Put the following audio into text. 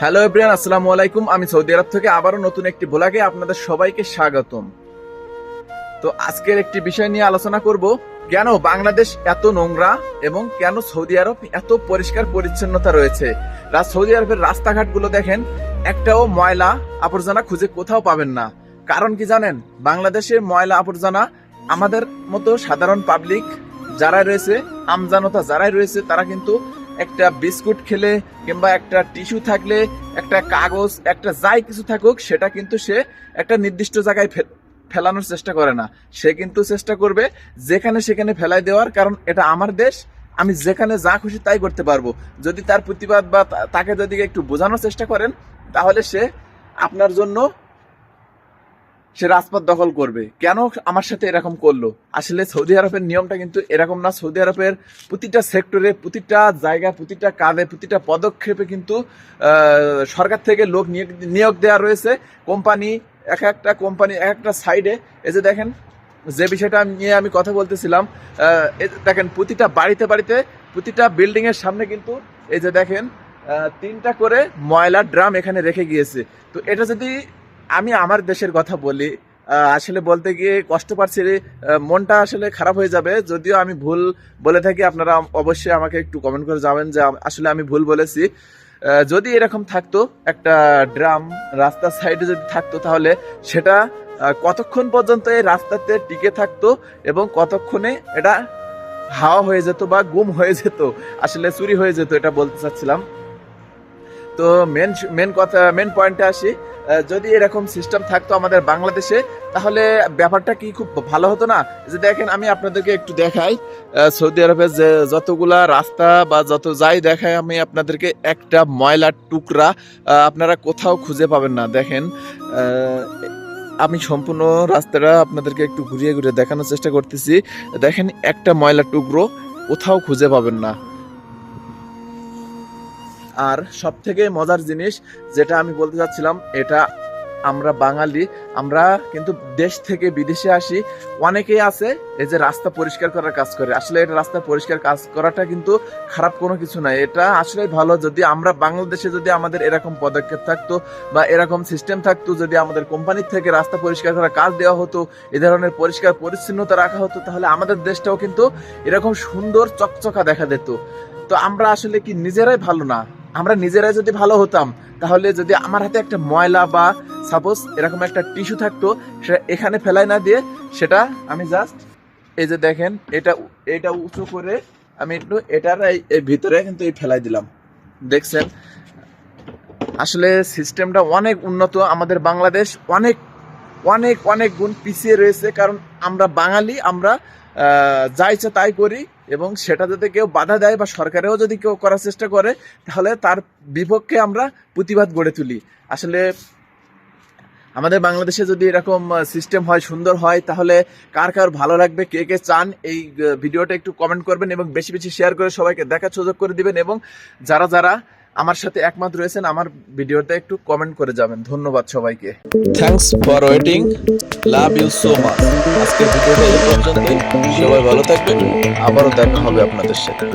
Hello everyone আসসালামু আলাইকুম। আমি সৌদি আরব থেকে আবারও নতুন একটি ভোলাগে আপনাদের সবাইকে স্বাগতম। তো আজকের একটি বিষয় নিয়ে আলোচনা করব, কেন বাংলাদেশ এত নোংরা এবং কেন সৌদি আরব এত পরিষ্কার পরিচ্ছন্নতা রয়েছে? সৌদি আরবের রাস্তাঘাটগুলো দেখেন, একটাও ময়লা আবর্জনা খুঁজে কোথাও পাবেন না। কারণ কি জানেন? বাংলাদেশের ময়লা আবর্জনা আমাদের মতো সাধারণ পাবলিক যারা রয়েছে, আমজানতা যারাই রয়েছে, তারা কিন্তু একটা বিস্কুট খেলে কিংবা একটা টিস্যু থাকলে, একটা কাগজ, একটা যাই কিছু থাকুক, সেটা কিন্তু সে একটা নির্দিষ্ট জায়গায় ফেলানোর চেষ্টা করে না। সে কিন্তু চেষ্টা করবে যেখানে সেখানে ফেলাই দেওয়ার, কারণ এটা আমার দেশ, আমি যেখানে যা খুশি তাই করতে পারব। যদি তার প্রতিবাদ বা তাকে যদি একটু বোঝানোর চেষ্টা করেন, তাহলে সে আপনার জন্য সে রাজপথ দখল করবে। কেন আমার সাথে এরকম করল? আসলে সৌদি আরবের নিয়মটা কিন্তু এরকম না। সৌদি আরবের প্রতিটা সেক্টরে, প্রতিটা জায়গা প্রতিটা কাজে প্রতিটা পদক্ষেপে কিন্তু সরকার থেকে লোক নিয়োগ নিয়োগ দেওয়া রয়েছে। কোম্পানি, এক একটা কোম্পানি, এক একটা সাইডে। এই যে দেখেন, যে বিষয়টা নিয়ে আমি কথা বলতেছিলাম দেখেন, প্রতিটা বাড়িতে বাড়িতে, প্রতিটা বিল্ডিং এর সামনে কিন্তু, এই যে দেখেন তিনটা করে ময়লার ড্রাম এখানে রেখে গিয়েছে। তো এটা যদি আমি আমার দেশের কথা বলি আসলে বলতে গিয়ে কষ্ট পাচ্ছি মনটা আসলে খারাপ হয়ে যাবে, যদিও আমি ভুল বলে থাকি, আপনারা অবশ্যই আমাকে একটু কমেন্ট করে যাবেন যে আসলে আমি ভুল বলেছি। যদি এরকম থাকতো, একটা ড্রাম রাস্তার সাইডে যদি থাকতো তাহলে সেটা কতক্ষণ পর্যন্ত এই রাস্তাতে টিকে থাকতো এবং কতক্ষণে এটা হাওয়া হয়ে যেত বা গুম হয়ে যেত, আসলে চুরি হয়ে যেত, এটা বলতে চাচ্ছিলাম। তো মেন মেন কথা মেন পয়েন্টে আসি। যদি এরকম সিস্টেম থাকতো আমাদের বাংলাদেশে, তাহলে ব্যাপারটা কি খুব ভালো হতো না? যে দেখেন, আমি আপনাদেরকে একটু দেখাই। সৌদি আরবের যে যতগুলা রাস্তা বা যত যাই দেখাই, আমি আপনাদেরকে একটা ময়লার টুকরা আপনারা কোথাও খুঁজে পাবেন না। দেখেন আমি সম্পূর্ণ রাস্তাটা আপনাদেরকে একটু ঘুরিয়ে ঘুরিয়ে দেখানোর চেষ্টা করতেছি। দেখেন, একটা ময়লার টুকরো কোথাও খুঁজে পাবেন না। আর সব থেকে মজার জিনিস যেটা আমি বলতে চাচ্ছিলাম, এটা আমরা বাঙালি, আমরা কিন্তু দেশ থেকে বিদেশে আসি, অনেকেই আছে এই যে রাস্তা পরিষ্কার করার কাজ করে। আসলে এটা রাস্তা পরিষ্কার কাজ করাটা কিন্তু খারাপ কোনো কিছু নাই এটা আসলে ভালো যদি আমরা বাংলাদেশে যদি আমাদের এরকম পদক্ষেপ থাকতো বা এরকম সিস্টেম থাকতো, যদি আমাদের কোম্পানির থেকে রাস্তা পরিষ্কার করার কাজ দেওয়া হতো, এ ধরনের পরিষ্কার পরিচ্ছন্নতা রাখা হতো, তাহলে আমাদের দেশটাও কিন্তু এরকম সুন্দর চকচকা দেখা যেত তো আমরা আসলে কি নিজেরাই ভালো না? আমরা নিজেরাই যদি ভালো হতাম, তাহলে যদি আমার হাতে একটা ময়লা বা সাপোজ এরকম একটা টিস্যু থাকতো, সেটা এখানে ফেলাই না দিয়ে সেটা আমি জাস্ট এই যে দেখেন, এটা এটা উঁচু করে আমি একটু এটার এই- ভিতরে কিন্তু এই ফেলাই দিলাম। দেখছেন? আসলে সিস্টেমটা অনেক উন্নত, আমাদের বাংলাদেশ অনেক অনেক অনেক গুণ পিছিয়ে রয়েছে, কারণ আমরা বাঙালি, আমরা যা ইচ্ছা তাই করি। এবং সেটা যদি কেউ বাধা দেয় বা সরকারেও যদি কেউ করার চেষ্টা করে, তাহলে তার বিপক্ষে আমরা প্রতিবাদ গড়ে তুলি। আসলে আমাদের বাংলাদেশে যদি এরকম সিস্টেম হয়, সুন্দর হয়, তাহলে কার কার ভালো লাগবে, কে কে চান, এই ভিডিওটা একটু কমেন্ট করবেন এবং বেশি বেশি শেয়ার করে সবাইকে দেখার সুযোগ করে দিবেন এবং যারা যারা আমার সাথে একমত রয়েছেন, আমার ভিডিওতে একটু কমেন্ট করে যাবেন। ধন্যবাদ সবাইকে। Thanks for waiting love you so much আজকের ভিডিওটা এই পর্যন্তই। সবাই ভালো থাকবেন। আবারও দেখা হবে আপনাদের সাথে।